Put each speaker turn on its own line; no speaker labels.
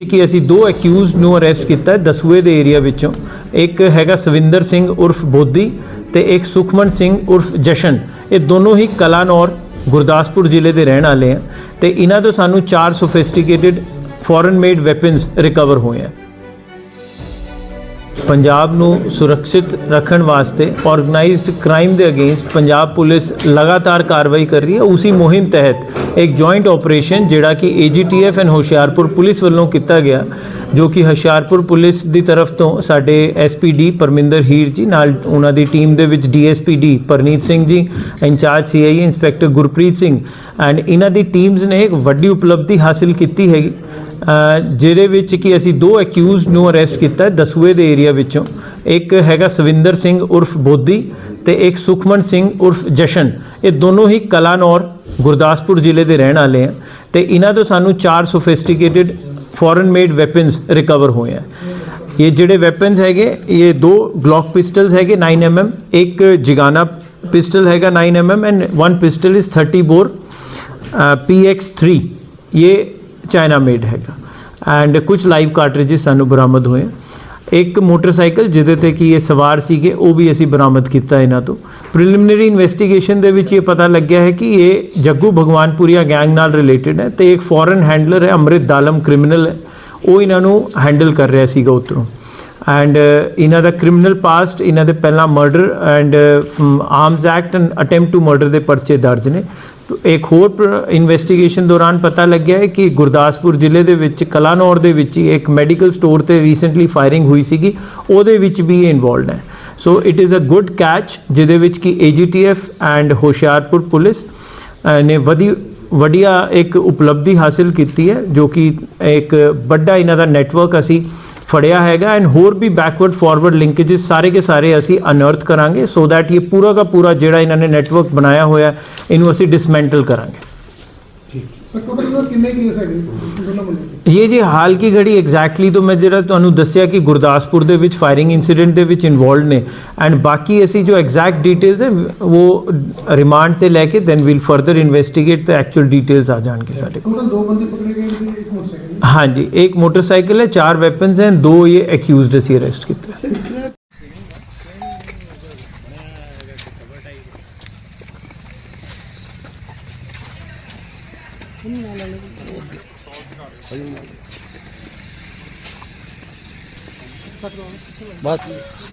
ਕਿ ਅਸੀਂ ਦੋ ਅਕਿਊਜ਼ਡ ਨੂੰ ਅਰੈਸਟ ਕੀਤਾ ਹੈ ਦਸੂਏ ਦੇ ਏਰੀਆ ਵਿੱਚੋਂ। ਇੱਕ ਹੈਗਾ ਸਵਿੰਦਰ ਸਿੰਘ ਉਰਫ ਬੋਧੀ ਤੇ ਇੱਕ ਸੁਖਮਨ ਸਿੰਘ ਉਰਫ ਜਸ਼ਨ। ਇਹ ਦੋਨੋਂ ਹੀ ਕਲਾਨੌਰ ਗੁਰਦਾਸਪੁਰ ਜ਼ਿਲ੍ਹੇ ਦੇ ਰਹਿਣ ਵਾਲੇ ਆ ਤੇ ਇਹਨਾਂ ਤੋਂ ਸਾਨੂੰ ਚਾਰ sophisticated foreign made weapons recover ਹੋਏ ਆ। ਪੰਜਾਬ ਨੂੰ ਸੁਰੱਖਿਅਤ ਰੱਖਣ ਵਾਸਤੇ ਆਰਗੇਨਾਈਜ਼ਡ ਕ੍ਰਾਈਮ ਦੇ ਅਗੇਂਸਟ ਪੰਜਾਬ ਪੁਲਿਸ ਲਗਾਤਾਰ ਕਾਰਵਾਈ ਕਰ ਰਹੀ ਹੈ। ਉਸੇ ਮੁਹਿੰਮ ਤਹਿਤ ਇੱਕ ਜੁਆਇੰਟ ਆਪਰੇਸ਼ਨ ਜਿਹੜਾ ਕਿ ਏਜੀਟੀਐਫ ਐਂਡ ਹੁਸ਼ਿਆਰਪੁਰ ਪੁਲਿਸ ਵੱਲੋਂ ਕੀਤਾ ਗਿਆ। ਜੋ ਕਿ ਹੁਸ਼ਿਆਰਪੁਰ ਪੁਲਿਸ ਦੀ ਤਰਫ ਤੋਂ ਸਾਡੇ ਐਸਪੀਡੀ ਪਰਮਿੰਦਰ ਹੀਰ ਜੀ, ਨਾਲ ਉਹਨਾਂ ਦੀ ਟੀਮ ਦੇ ਵਿੱਚ DSPD Parneet Singh ji, incharge CIA inspector Gurpreet Singh and ਇਹਨਾਂ ਦੀ ਟੀਮਸ ਨੇ ਇੱਕ ਵੱਡੀ ਉਪਲਬਧੀ ਹਾਸਿਲ ਕੀਤੀ ਹੈਗੀ ਜਿਹਦੇ ਵਿੱਚ ਕਿ ਅਸੀਂ ਦੋ ਅਕਿਊਜ਼ਡ ਨੂੰ ਅਰੈਸਟ ਕੀਤਾ ਦਸੂਏ ਦੇ ਏਰੀਆ ਵਿੱਚੋਂ, ਇੱਕ ਹੈਗਾ ਸਵਿੰਦਰ ਸਿੰਘ ਉਰਫ ਬੋਦੀ ਤੇ ਇੱਕ ਸੁਖਮਨ ਸਿੰਘ ਉਰਫ ਜਸ਼ਨ, ਇਹ ਦੋਨੋਂ ਹੀ ਕਲਾਨੌਰ ਗੁਰਦਾਸਪੁਰ ਜ਼ਿਲ੍ਹੇ ਦੇ ਰਹਿਣ ਵਾਲੇ ਆ ਤੇ ਇਹਨਾਂ ਤੋਂ ਸਾਨੂੰ ਚਾਰ sophisticated foreign made weapons recover ਹੋਏ ਆ ਇਹ ਜਿਹੜੇ ਵੈਪਨਸ ਹੈਗੇ, ਇਹ ਦੋ ਗਲੌਕ ਪਿਸਟਲਸ ਹੈਗੇ 9mm ਇੱਕ ਜਿਗਾਨਾ ਪਿਸਟਲ ਹੈਗਾ 9mm and one pistol is 30 bore PX3 ਇਹ ਚਾਈਨਾ ਮੇਡ ਹੈਗਾ ਐਂਡ ਕੁਝ ਲਾਈਵ ਕਾਰਟ੍ਰਿਜਸ ਸਾਨੂੰ ਬਰਾਮਦ ਹੋਏ ਆ। ਇੱਕ ਮੋਟਰਸਾਈਕਲ ਜਿਹਦੇ ਤੇ ਕੀ ਇਹ ਸਵਾਰ ਸੀਗੇ, ਉਹ ਵੀ ਅਸੀਂ ਬਰਾਮਦ ਕੀਤਾ ਇਹਨਾਂ ਤੋਂ। ਪ੍ਰੀਲਿਮਿਨਰੀ ਇਨਵੈਸਟੀਗੇਸ਼ਨ ਦੇ ਵਿੱਚ ਇਹ ਪਤਾ ਲੱਗਿਆ ਹੈ ਕਿ ਇਹ ਜੱਗੂ ਭਗਵਾਨਪੁਰੀਆ ਗੈਂਗ ਨਾਲ ਰਿਲੇਟਡ ਹੈ ਤੇ ਇੱਕ ਫੋਰਨ ਹੈਂਡਲਰ ਹੈ, ਅੰਮ੍ਰਿਤ ਦਾਲਮ ਕ੍ਰਿਮੀਨਲ ਹੈ। ਉਹ ਇਹਨਾਂ ਨੂੰ ਹੈਂਡਲ ਕਰ ਰਿਹਾ ਸੀਗਾ ਉਤਰੋਂ ਐਂਡ uh, ਇਹਨਾਂ ਦਾ ਕ੍ਰਿਮੀਨਲ ਪਾਸਟ ਇਹਨਾਂ ਦੇ ਪਹਿਲਾਂ murder and arms act and attempt to murder ਦੇ ਪਰਚੇ ਦਰਜ ਨੇ। ਇੱਕ ਹੋਰ ਇਨਵੈਸਟੀਗੇਸ਼ਨ ਦੌਰਾਨ ਪਤਾ ਲੱਗਿਆ ਹੈ ਕਿ ਗੁਰਦਾਸਪੁਰ ਜ਼ਿਲ੍ਹੇ ਦੇ ਵਿੱਚ ਕਲਾਨੌਰ ਦੇ ਵਿੱਚ ਹੀ ਇੱਕ ਮੈਡੀਕਲ ਸਟੋਰ ਤੇ ਰੀਸੈਂਟਲੀ ਫਾਇਰਿੰਗ ਹੋਈ ਸੀਗੀ। ਉਹਦੇ ਵਿੱਚ ਵੀ ਇਹ ਇਨਵੋਲਡ ਹੈ। So it is a good catch ਜਿਹਦੇ ਵਿੱਚ ਕਿ ਏਜੀਟੀਐਫ ਐਂਡ ਹੁਸ਼ਿਆਰਪੁਰ ਪੁਲਿਸ ਨੇ ਵਧੀ, ਵਧੀਆ ਇੱਕ ਉਪਲਬਧੀ ਹਾਸਿਲ ਕੀਤੀ ਹੈ, ਜੋ ਕਿ ਇੱਕ ਵੱਡਾ ਇਹਨਾਂ ਦਾ ਨੈਟਵਰਕ ਅਸੀਂ ਫੜਿਆ ਹੈਗਾ ਐਂਡ ਹੋਰ ਵੀ ਬੈਕਵਰਡ ਫਾਰਵਰਡ ਲਿੰਕੇजेस ਸਾਰੇ ਕੇ ਸਾਰੇ ਅਸੀਂ ਅਨਰਥ ਕਰਾਂਗੇ ਸੋ ਥੈਟ ਇਹ ਪੂਰਾ ਦਾ ਪੂਰਾ ਜਿਹੜਾ ਇਹਨਾਂ ਨੇ ਨੈਟਵਰਕ ਬਣਾਇਆ ਹੋਇਆ ਇਹਨੂੰ ਅਸੀਂ ਡਿਸਮੈਂਟਲ ਕਰਾਂਗੇ। ਇਹ ਜੀ ਹਾਲ ਕੀ ਘੜੀ ਐਗਜ਼ੈਕਟਲੀ ਤੋਂ ਮੈਂ ਜਿਹੜਾ ਤੁਹਾਨੂੰ ਦੱਸਿਆ ਕਿ ਗੁਰਦਾਸਪੁਰ ਦੇ ਵਿੱਚ ਫਾਇਰਿੰਗ ਇਨਸੀਡੈਂਟ ਦੇ ਵਿੱਚ ਇਨਵੋਲਡ ਨੇ ਐਂਡ ਬਾਕੀ ਅਸੀਂ ਜੋ ਐਗਜ਼ੈਕਟ ਡਿਟੇਲਸ ਹੈ ਉਹ ਰਿਮਾਂਡ ਤੇ ਲੈ ਕੇ ਦੈਨ ਵੀਲ ਫਰਦਰ ਇਨਵੈਸਟੀਗੇਟ ਤੇ ਐਕਚੁਅਲ ਡਿਟੇਲਸ ਆ ਜਾਣਗੇ ਸਾਡੇ ਕੋਲ।
ਦੋ ਬੰਦੇ ਪਕੜੇ ਗਏ ਤੇ ਇੱਕ ਮੋਟਰਸਾਈਕਲ
ਹਾਂਜੀ ਇੱਕ ਮੋਟਰਸਾਈਕਲ ਹੈ ਚਾਰ ਵੈਪਨਸ ਹਨ ਦੋ ਇਹ ਅਕਿਊਜ਼ਡ ਅਸੀਂ ਅਰੈਸਟ ਕੀਤੇ
ਬਸ